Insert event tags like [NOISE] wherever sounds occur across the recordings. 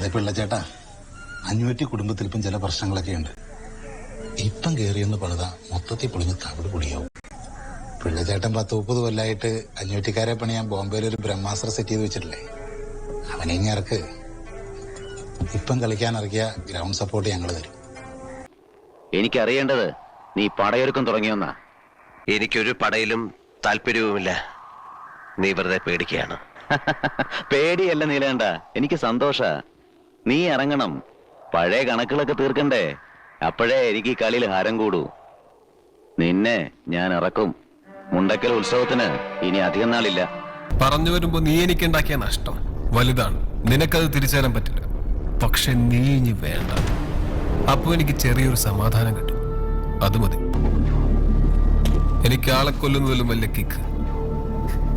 അതെ പിള്ളച്ചേട്ടാ അഞ്ഞൂറ്റി കുടുംബത്തിൽ ഇപ്പം ചില പ്രശ്നങ്ങളൊക്കെ ഉണ്ട്. ഇപ്പം കയറിയെന്ന് പണിത മൊത്തത്തിൽ പൊളിഞ്ഞ് തവിട് പൊളിയാവും. പിള്ളച്ചേട്ടൻ പത്ത് മുപ്പത് കൊല്ലായിട്ട് അഞ്ഞൂറ്റിക്കാരെ പണിയാൻ ബോംബെയിൽ ഒരു ബ്രഹ്മാസ്ത്ര സെറ്റ് ചെയ്ത് വെച്ചിട്ടില്ലേ? അവനെ ഇനി ഇറക്ക്. ഇപ്പം കളിക്കാൻ ഇറക്കിയ ഗ്രൗണ്ട് സപ്പോർട്ട് ഞങ്ങൾ തരും. എനിക്കറിയേണ്ടത് നീ പടയൊരുക്കം തുടങ്ങിയെന്നാ. എനിക്കൊരു പടയിലും താല്പര്യവുമില്ല. നീ വെറുതെ പേടിക്കുകയാണ്. [LAUGHS] പേടിയല്ല നീലേണ്ട. എനിക്ക് സന്തോഷ. നീ ഇറങ്ങണം. പഴയ കണക്കുകളൊക്കെ തീർക്കണ്ടേ? അപ്പോഴേ എനിക്ക് ഈ കളിയിൽ ഹാരം കൂടൂ. നിന്നെ ഞാൻ ഇറക്കും. മുണ്ടക്കൽ ഉത്സവത്തിന് ഇനി അധികം നാളില്ല. പറഞ്ഞു വരുമ്പോ നീ എനിക്ക് ഉണ്ടാക്കിയ നഷ്ടം. വലുതാണ്. നിനക്കത് തിരിച്ചറിയാൻ പറ്റില്ല. പക്ഷെ നീ ഇനി വേണ്ട. അപ്പൊ എനിക്ക് ചെറിയൊരു സമാധാനം കിട്ടും. അത് മതി. എനിക്ക് ആളെ കൊല്ലുന്നതിലും വലിയ കിക്ക്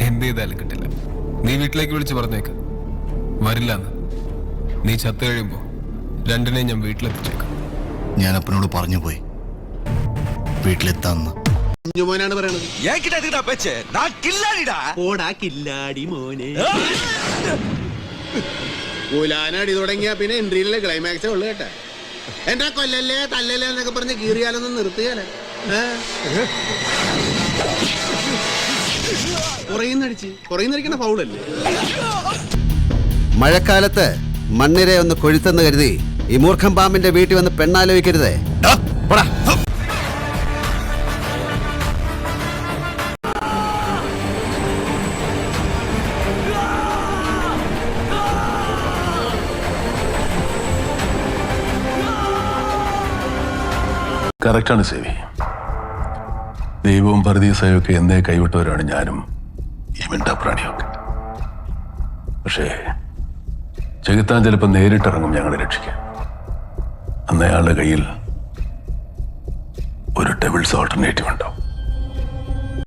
എന്ത് ചെയ്താലും കിട്ടില്ല. നീ വീട്ടിലേക്ക് വിളിച്ച് പറഞ്ഞേക്ക്. വരില്ലെന്ന്. നീ ചത്തു കഴിയുമ്പോ രണ്ടിനെയും ഞാൻ വീട്ടിലെത്തിച്ചേക്കാം. ഞാൻ അപ്പനോട് പറഞ്ഞു പോയി. വീട്ടിലെത്താന്ന്. കുഞ്ഞുമോനാണ് പറയണത്. ഓടാ കില്ലാടി മോനെ. കുലാനടി തുടങ്ങിയ പിന്നെ എൻട്രിയിലെ ക്ലൈമാക്സേ ഉള്ളു കേട്ടാ. എന്റെ കൊല്ലല്ലേ തല്ലല്ലേ എന്നൊക്കെ പറഞ്ഞ് കീറിയാലൊന്നും നിർത്തിയാലേ. കുറയുന്നടിച്ച് കുറയുന്നടിക്കണ ഫൗളല്ലേ മഴക്കാലത്ത് മണ്ണിരെ ഒന്ന് കൊഴുത്തെന്ന് കരുതി ഈ മൂർഖം പാമ്പിന്റെ വീട്ടിൽ വന്ന് പെണ്ണാലോചിക്കരുതേ. കറക്റ്റാണ് സേവി. ദൈവവും പരദീസയൊക്കെ എന്നേ കൈവിട്ടവരാണ് ഞാനും ഈ മിണ്ടാപ്രാണിയൊക്കെ. പക്ഷേ ചെകുത്താൻ ചിലപ്പോൾ നേരിട്ടിറങ്ങും ഞങ്ങളെ രക്ഷിക്കാൻ. അന്ന് അയാളുടെ കയ്യിൽ ഒരു ഡെവിൾസ് ഓൾട്ടർനേറ്റീവ് ഉണ്ടാവും